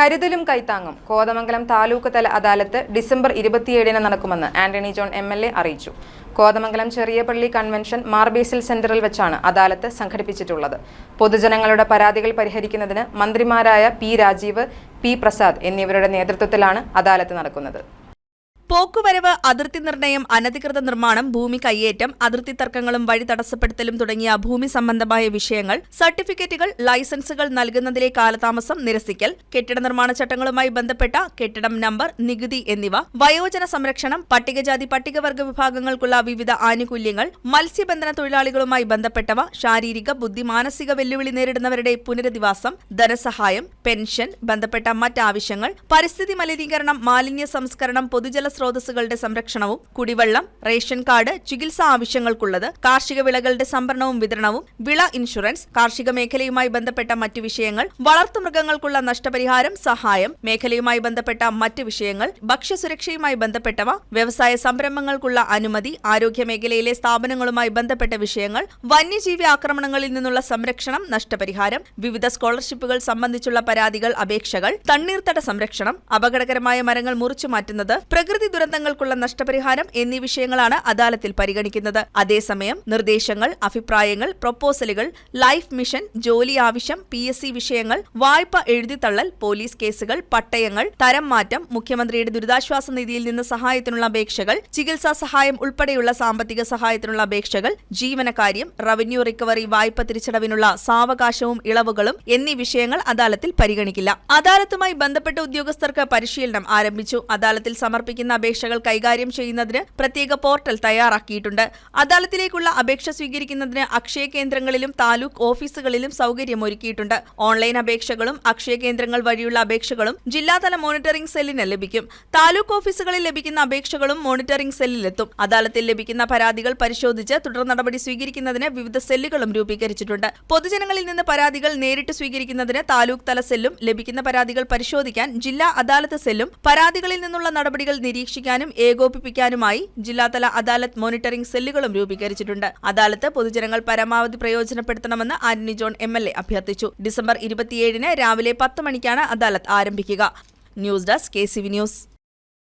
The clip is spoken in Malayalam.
കരുതലും കൈത്താങ്ങും. കോതമംഗലം താലൂക്ക് തല അദാലത്ത് ഡിസംബർ ഇരുപത്തിയേഴിന് നടക്കുമെന്ന് Antony John M L A അറിയിച്ചു. കോതമംഗലം ചെറിയപള്ളി കൺവെൻഷൻ മാർബേസിൽ സെന്ററിൽ വെച്ചാണ് അദാലത്ത് സംഘടിപ്പിച്ചിട്ടുള്ളത്. പൊതുജനങ്ങളുടെ പരാതികൾ പരിഹരിക്കുന്നതിന് മന്ത്രിമാരായ പി രാജീവ് പി പ്രസാദ് എന്നിവരുടെ നേതൃത്വത്തിലാണ് അദാലത്ത് നടക്കുന്നത്. പോക്കുവരവ് അതിർത്തി നിർണയം അനധികൃത നിർമ്മാണം ഭൂമി കയ്യേറ്റം അതിർത്തി തർക്കങ്ങളും വഴി തടസ്സപ്പെടുത്തലും തുടങ്ങിയ ഭൂമി സംബന്ധമായ വിഷയങ്ങൾ സർട്ടിഫിക്കറ്റുകൾ ലൈസൻസുകൾ നൽകുന്നതിലെ കാലതാമസം നിരസിക്കൽ കെട്ടിട നിർമ്മാണ ചട്ടങ്ങളുമായി ബന്ധപ്പെട്ട കെട്ടിടം നമ്പർ നികുതി എന്നിവ വയോജന സംരക്ഷണം പട്ടികജാതി പട്ടികവർഗ വിഭാഗങ്ങൾക്കുള്ള വിവിധ ആനുകൂല്യങ്ങൾ മത്സ്യബന്ധന തൊഴിലാളികളുമായി ബന്ധപ്പെട്ടവ ശാരീരിക ബുദ്ധി മാനസിക വെല്ലുവിളി നേരിടുന്നവരുടെ പുനരധിവാസം ധനസഹായം പെൻഷൻ ബന്ധപ്പെട്ട മറ്റാവശ്യങ്ങൾ പരിസ്ഥിതി മലിനീകരണം മാലിന്യ സംസ്കരണം പൊതുജല സ്രോതസ്സുകളുടെ സംരക്ഷണവും കുടിവെള്ളം റേഷൻ കാർഡ് ചികിത്സാ ആവശ്യങ്ങൾക്കുള്ളത് കാർഷിക വിളകളുടെ സംഭരണവും വിതരണവും വിള ഇൻഷുറൻസ് കാർഷിക മേഖലയുമായി ബന്ധപ്പെട്ട മറ്റു വിഷയങ്ങൾ വളർത്തുമൃഗങ്ങൾക്കുള്ള നഷ്ടപരിഹാരം സഹായം മേഖലയുമായി ബന്ധപ്പെട്ട മറ്റ് വിഷയങ്ങൾ ഭക്ഷ്യസുരക്ഷയുമായി ബന്ധപ്പെട്ടവ വ്യവസായ സംരംഭങ്ങൾക്കുള്ള അനുമതി ആരോഗ്യ മേഖലയിലെ സ്ഥാപനങ്ങളുമായി ബന്ധപ്പെട്ട വിഷയങ്ങൾ വന്യജീവി ആക്രമണങ്ങളിൽ നിന്നുള്ള സംരക്ഷണം നഷ്ടപരിഹാരം വിവിധ സ്കോളർഷിപ്പുകൾ സംബന്ധിച്ചുള്ള പരാതികൾ അപേക്ഷകൾ തണ്ണീർത്തട സംരക്ഷണം അപകടകരമായ മരങ്ങൾ മുറിച്ചു മാറ്റുന്നത് പ്രകൃതി ദുരന്തങ്ങൾക്കുള്ള നഷ്ടപരിഹാരം എന്നീ വിഷയങ്ങളാണ് അദാലത്തിൽ പരിഗണിക്കുന്നത്. അതേസമയം നിർദ്ദേശങ്ങൾ അഭിപ്രായങ്ങൾ പ്രൊപ്പോസലുകൾ ലൈഫ് മിഷൻ ജോലി ആവശ്യം പി വിഷയങ്ങൾ വായ്പ എഴുതിത്തള്ളൽ പോലീസ് കേസുകൾ പട്ടയങ്ങൾ തരം മാറ്റം മുഖ്യമന്ത്രിയുടെ ദുരിതാശ്വാസ നിധിയിൽ നിന്ന് സഹായത്തിനുള്ള അപേക്ഷകൾ ചികിത്സാ സഹായം ഉൾപ്പെടെയുള്ള സാമ്പത്തിക സഹായത്തിനുള്ള അപേക്ഷകൾ ജീവനക്കാര്യം റവന്യൂ റിക്കവറി വായ്പ തിരിച്ചടവിനുള്ള സാവകാശവും ഇളവുകളും എന്നീ വിഷയങ്ങൾ അദാലത്തിൽ പരിഗണിക്കില്ല. അദാലത്തുമായി ബന്ധപ്പെട്ട ഉദ്യോഗസ്ഥർക്ക് പരിശീലനം ആരംഭിച്ചു. അദാലത്തിൽ സമർപ്പിക്കുന്ന അപേക്ഷകൾ കൈകാര്യം ചെയ്യുന്നതിന് പ്രത്യേക പോർട്ടൽ തയ്യാറാക്കിയിട്ടുണ്ട്. അദാലത്തിലേക്കുള്ള അപേക്ഷ സ്വീകരിക്കുന്നതിന് അക്ഷയ കേന്ദ്രങ്ങളിലും താലൂക്ക് ഓഫീസുകളിലും സൗകര്യമൊരുക്കിയിട്ടുണ്ട്. ഓൺലൈൻ അപേക്ഷകളും അക്ഷയ കേന്ദ്രങ്ങൾ വഴിയുള്ള അപേക്ഷകളും ജില്ലാതല മോണിറ്ററിംഗ് സെല്ലിന് ലഭിക്കും. താലൂക്ക് ഓഫീസുകളിൽ ലഭിക്കുന്ന അപേക്ഷകളും മോണിറ്ററിംഗ് സെല്ലിലെത്തും. അദാലത്തിൽ ലഭിക്കുന്ന പരാതികൾ പരിശോധിച്ച് തുടർ നടപടി സ്വീകരിക്കുന്നതിന് വിവിധ സെല്ലുകളും രൂപീകരിച്ചിട്ടുണ്ട്. പൊതുജനങ്ങളിൽ നിന്ന് പരാതികൾ നേരിട്ട് സ്വീകരിക്കുന്നതിന് താലൂക്ക് തല സെല്ലും ലഭിക്കുന്ന പരാതികൾ പരിശോധിക്കാൻ ജില്ലാ അദാലത്ത് സെല്ലും പരാതികളിൽ നിന്നുള്ള നടപടികൾ നിരീക്ഷിക്കാനും ഏകോപിപ്പിക്കാനുമായി ജില്ലാതല അദാലത്ത് മോണിറ്ററിംഗ് സെല്ലുകളും രൂപീകരിച്ചിട്ടുണ്ട്. അദാലത്ത് പൊതുജനങ്ങൾ പരമാവധി പ്രയോജനപ്പെടുത്തണമെന്ന് Antony John M L A അഭ്യർത്ഥിച്ചു. ഡിസംബർ ഇരുപത്തിയേഴിന് രാവിലെ പത്ത് മണിക്കാണ് അദാലത്ത് ആരംഭിക്കുക. News desk K news.